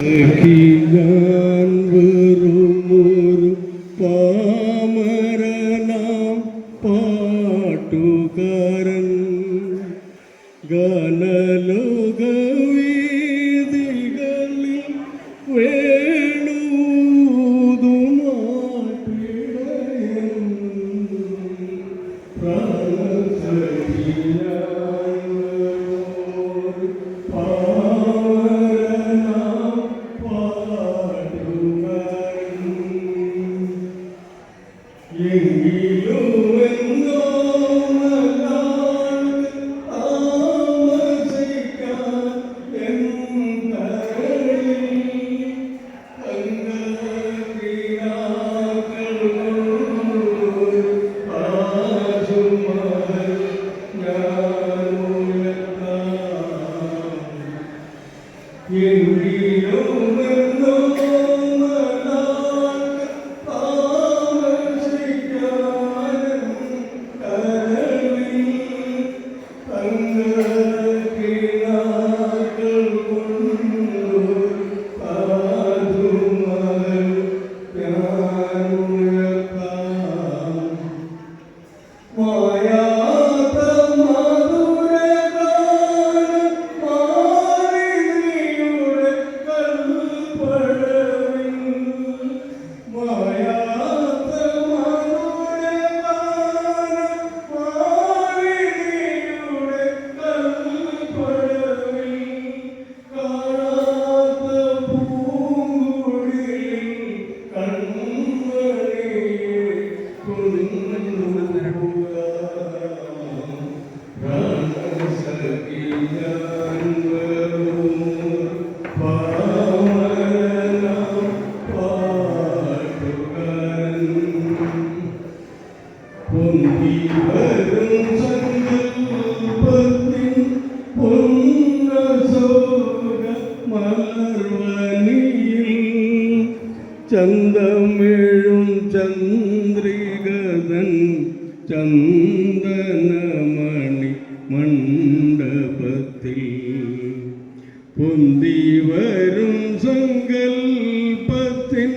ഞാൻ വെറുമൊരു പാമരനാം പാട്ടുകാരൻ. ഗാനലോകവീതികളിൽ വേണൂതുമാട്ടിടയൻ ചന്തമിഴും ചന്ദ്രികതൻ ചന്ദനമണി മണ്ഡപത്തിൽ. പൊന്തി വരും സങ്കൽപ്പത്തിൻ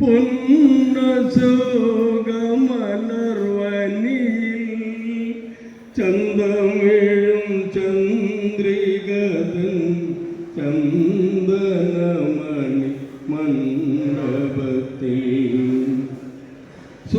പൊന്നശോകമലർവനിയിൽ. ചന്തമിഴും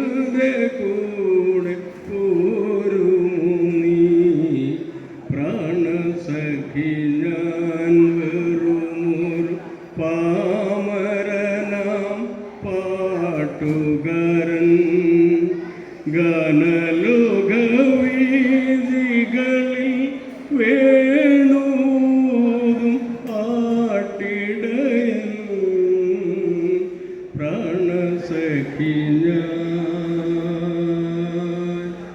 എന്റെ നീ പാമരനാം പാട്ടുകാരൻ ഗാനലോകവീതികളിൽ